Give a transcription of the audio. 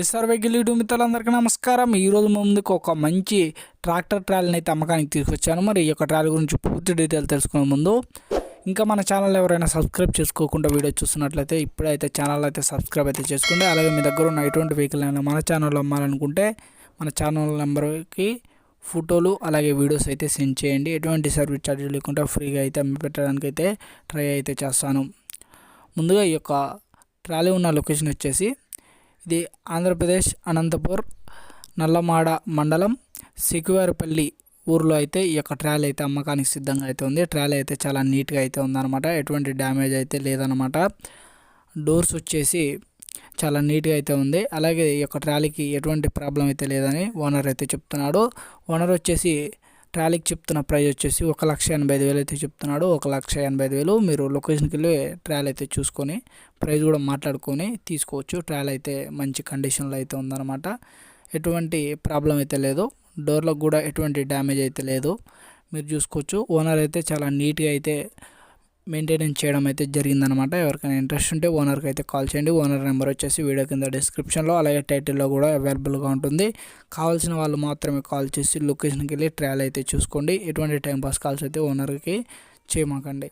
SR vehicle YouTube మిత్రులందరికీ నమస్కారం. ఈరోజు మా ముందుకు ఒక మంచి ట్రాక్టర్ ట్రాలీని అయితే అమ్మకానికి తీసుకొచ్చాను. మరి ఈ యొక్క ట్రాలీ గురించి పూర్తి డీటెయిల్ తెలుసుకునే ముందు ఇంకా మన ఛానల్ ఎవరైనా సబ్స్క్రైబ్ చేసుకోకుండా వీడియో చూస్తున్నట్లయితే ఇప్పుడైతే ఛానల్ అయితే సబ్స్క్రైబ్ అయితే చేసుకోండి. అలాగే మీ దగ్గర ఉన్న ఎటువంటి వెహికల్ అయినా మన ఛానల్లో అమ్మాలనుకుంటే మన ఛానల్ నెంబర్కి ఫోటోలు అలాగే వీడియోస్ అయితే సెండ్ చేయండి. ఎటువంటి సర్వీస్ ఛార్జీలు లేకుండా ఫ్రీగా అయితే అమ్మి పెట్టడానికి అయితే ట్రై అయితే చేస్తాను. ముందుగా ఈ యొక్క ట్రాలీ ఉన్న లొకేషన్ వచ్చేసి ఇది ఆంధ్రప్రదేశ్ అనంతపూర్ నల్లమాడ మండలం సికివారిపల్లి ఊర్లో అయితే ఈ యొక్క ట్రాలీ అయితే అమ్మకానికి సిద్ధంగా అయితే ఉంది. ట్రాలీ అయితే చాలా నీట్గా అయితే ఉందన్నమాట. ఎటువంటి డ్యామేజ్ అయితే లేదన్నమాట. డోర్స్ వచ్చేసి చాలా నీట్గా అయితే ఉంది. అలాగే ఈ యొక్క ట్రాలీకి ఎటువంటి ప్రాబ్లం అయితే లేదని ఓనర్ అయితే చెప్తున్నాడు. ఓనర్ వచ్చేసి ట్రాలీకి చెప్తున్న ప్రైస్ వచ్చేసి ఒక లక్ష ఎనభై ఐదు వేలు అయితే చెప్తున్నాడు. ఒక లక్ష ఎనభై ఐదు వేలు మీరు లొకేషన్కి వెళ్ళి ట్రాలీ అయితే చూసుకొని ప్రైస్ కూడా మాట్లాడుకొని తీసుకోవచ్చు. ట్రాల్ అయితే మంచి కండిషన్లో అయితే ఉందన్నమాట. ఎటువంటి ప్రాబ్లం అయితే లేదు. డోర్లకు కూడా ఎటువంటి డ్యామేజ్ అయితే లేదు. మీరు చూసుకోవచ్చు. ఓనర్ అయితే చాలా నీట్గా అయితే మెయింటెనెన్స్ చేయడం అయితే జరిగిందనమాట ఎవరికైనా ఇంట్రెస్ట్ ఉంటే ఓనర్కి అయితే కాల్ చేయండి. ఓనర్ నెంబర్ వచ్చేసి వీడియో కింద డిస్క్రిప్షన్లో అలాగే టైటిల్లో కూడా అవైలబుల్గా ఉంటుంది. కావాల్సిన వాళ్ళు మాత్రమే కాల్ చేసి లొకేషన్కి వెళ్ళి ట్రయల్ అయితే చూసుకోండి. ఎటువంటి టైంపాస్ కాల్స్ అయితే ఓనర్కి చేయమాకండి.